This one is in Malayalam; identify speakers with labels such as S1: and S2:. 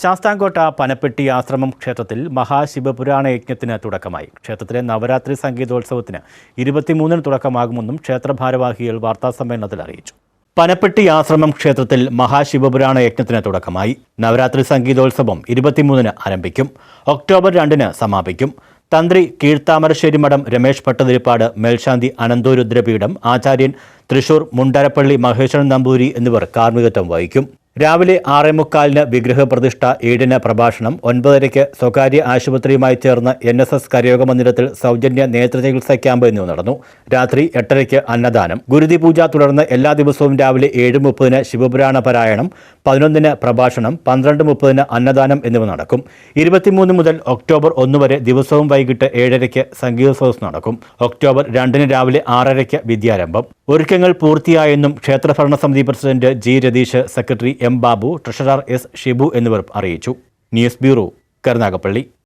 S1: ശാസ്താംകോട്ട പനപ്പെട്ടി ആശ്രമം ക്ഷേത്രത്തിൽ മഹാശിവപുരാണ യജ്ഞത്തിന് തുടക്കമായി. ക്ഷേത്രത്തിലെ നവരാത്രി സംഗീതോത്സവത്തിന് ഇരുപത്തിമൂന്നിന് തുടക്കമാകുമെന്നും ക്ഷേത്ര ഭാരവാഹികൾ വാർത്താസമ്മേളനത്തിൽ അറിയിച്ചു. പനപ്പെട്ടി ആശ്രമം ക്ഷേത്രത്തിൽ മഹാശിവപുരാണ യജ്ഞത്തിന് തുടക്കമായി. നവരാത്രി സംഗീതോത്സവം ഇരുപത്തിമൂന്നിന് ആരംഭിക്കും. ഒക്ടോബർ രണ്ടിന് സമാപിക്കും. തന്ത്രി കീഴ്ത്താമരശ്ശേരി മഠം രമേശ് ഭട്ടതിരിപ്പാട് മേൽശാന്തി അനന്തോരുദ്രപീഠം ആചാര്യൻ തൃശൂർ മുണ്ടരപ്പള്ളി മഹേശ്വരൻ നമ്പൂരി എന്നിവർ കാർമ്മികത്വം വഹിക്കും. രാവിലെ ആറേ മുക്കാലിന് വിഗ്രഹപ്രതിഷ്ഠ ഏഴിന് പ്രഭാഷണം ഒൻപതരയ്ക്ക് സ്വകാര്യ ആശുപത്രിയുമായി ചേർന്ന് എൻ എസ് എസ് കരയോഗ മന്ദിരത്തിൽ സൗജന്യ നേത്ര ചികിത്സാ ക്യാമ്പ് എന്നിവ നടന്നു. രാത്രി എട്ടരയ്ക്ക് അന്നദാനം. ഗുരുതി പൂജ തുടർന്ന് എല്ലാ ദിവസവും രാവിലെ ഏഴ് മുപ്പതിന് ശിവപുരാണ പാരായണം പതിനൊന്നിന് പ്രഭാഷണം പന്ത്രണ്ട് മുപ്പതിന് അന്നദാനം എന്നിവ നടക്കും. ഇരുപത്തിമൂന്ന് മുതൽ ഒക്ടോബർ ഒന്ന് വരെ ദിവസവും വൈകിട്ട് ഏഴരയ്ക്ക് സംഗീത സദസ് നടക്കും. ഒക്ടോബർ രണ്ടിന് രാവിലെ ആറരയ്ക്ക് വിദ്യാരംഭം. ഒരുക്കങ്ങൾ പൂർത്തിയായെന്നും ക്ഷേത്രഭരണ ഭരണസമിതി president G Ratheesh secretary M Babu treasurer S Shibu എന്നിവർ അറിയിച്ചു. News bureau Karunagappally.